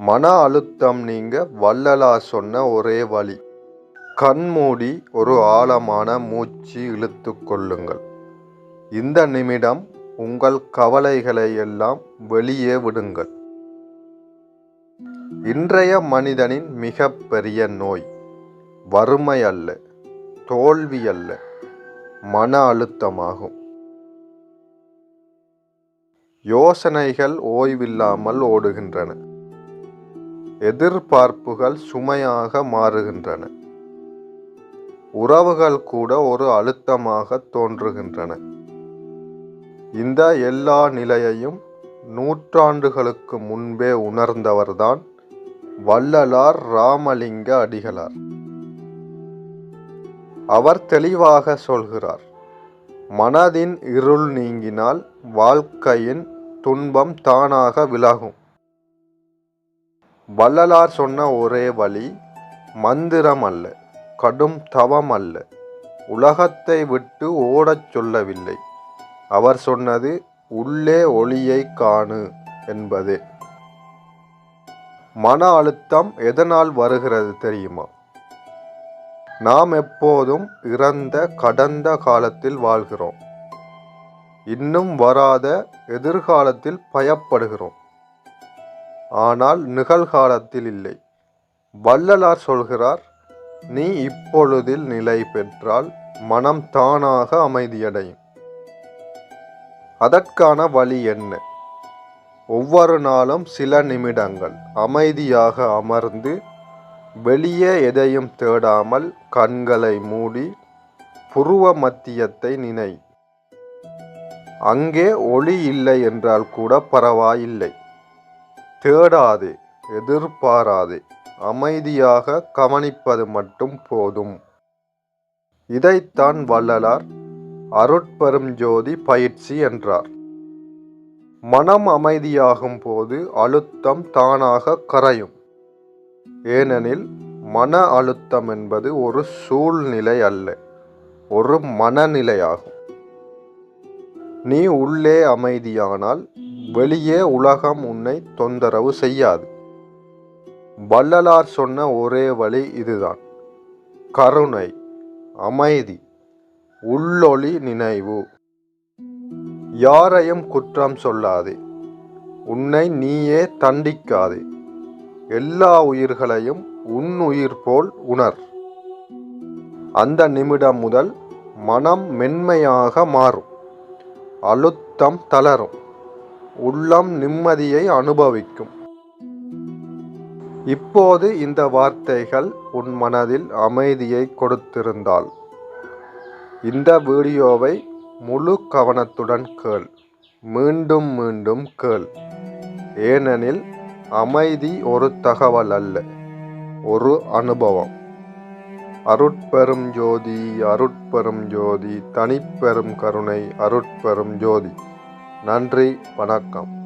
மன அழுத்தம் நீங்க வள்ளலா சொன்ன ஒரே வழி. கண்மூடி ஒரு ஆழமான மூச்சு இழுத்து கொள்ளுங்கள். இந்த நிமிடம் உங்கள் கவலைகளை எல்லாம் வெளியே விடுங்கள். இன்றைய மனிதனின் மிகப்பெரிய நோய் வறுமை அல்ல தோல்வி அல்ல மன அழுத்தமாகும். யோசனைகள் ஓய்வில்லாமல் ஓடுகின்றன. எதிர்பார்ப்புகள் சுமையாக மாறுகின்றன. உறவுகள் கூட ஒரு அழுத்தமாக தோன்றுகின்றன. இந்த எல்லா நிலையையும் நூற்றாண்டுகளுக்கு முன்பே உணர்ந்தவர்தான் வள்ளலார் ராமலிங்க அடிகளார். அவர் தெளிவாக சொல்கிறார் மனதின் இருள் நீங்கினால் வாழ்க்கையின் துன்பம் தானாக விலகும். வள்ளலார் சொன்ன ஒரே வழி மந்திரம் அல்ல கடும் தவம் அல்ல. உலகத்தை விட்டு ஓடச் சொல்லவில்லை. அவர் சொன்னது உள்ளே ஒளியை காணு என்பதே. மன அழுத்தம் எதனால் வருகிறது தெரியுமா? நாம் எப்போதும் இறந்த கடந்த காலத்தில் வாழ்கிறோம். இன்னும் வராத எதிர்காலத்தில் பயப்படுகிறோம். ஆனால் நிகழ்காலத்தில் இல்லை. வள்ளலார் சொல்கிறார் நீ இப்பொழுதில் நிலை பெற்றால் மனம் தானாக அமைதியடையும். அதற்கான வழி என்ன? ஒவ்வொரு நாளும் சில நிமிடங்கள் அமைதியாக அமர்ந்து வெளியே எதையும் தேடாமல் கண்களை மூடி புருவ மத்தியத்தை நினை. அங்கே ஒளி இல்லை என்றால் கூட பரவாயில்லை. தேடாதே எதிர்பாராதே அமைதியாக கவனிப்பது மட்டும் போதும். இதைத்தான் வள்ளலார் அருட்பெரும் ஜோதி பயிற்சி என்றார். மனம் அமைதியாகும் போது அழுத்தம் தானாக கரையும். ஏனெனில் மன அழுத்தம் என்பது ஒரு சூழ்நிலை அல்ல ஒரு மனநிலையாகும். நீ உள்ளே அமைதியானால் வெளியே உலகம் உன்னை தொந்தரவு செய்யாது. வள்ளலார் சொன்ன ஒரே வழி இதுதான். கருணை அமைதி உள்ளொளி நினைவு. யாரையும் குற்றம் சொல்லாதே. உன்னை நீயே தண்டிக்காதே. எல்லா உயிர்களையும் உன் உயிர் போல் உணர். அந்த நிமிடம் முதல் மனம் மென்மையாக மாறும். அழுத்தம் தளரும். உள்ளம் நிம்மதியை அனுபவிக்கும். இப்போது இந்த வார்த்தைகள் உன் மனதில் அமைதியை கொடுத்திருந்தால். இந்த வீடியோவை முழு கவனத்துடன் கேள். மீண்டும் மீண்டும் கேள். ஏனெனில் அமைதி ஒரு தகவல் அல்ல ஒரு அனுபவம். அருட்பெரும் ஜோதி அருட்பெரும் ஜோதி தனிப்பெரும் கருணை அருட்பெரும் ஜோதி. நன்றி வணக்கம்.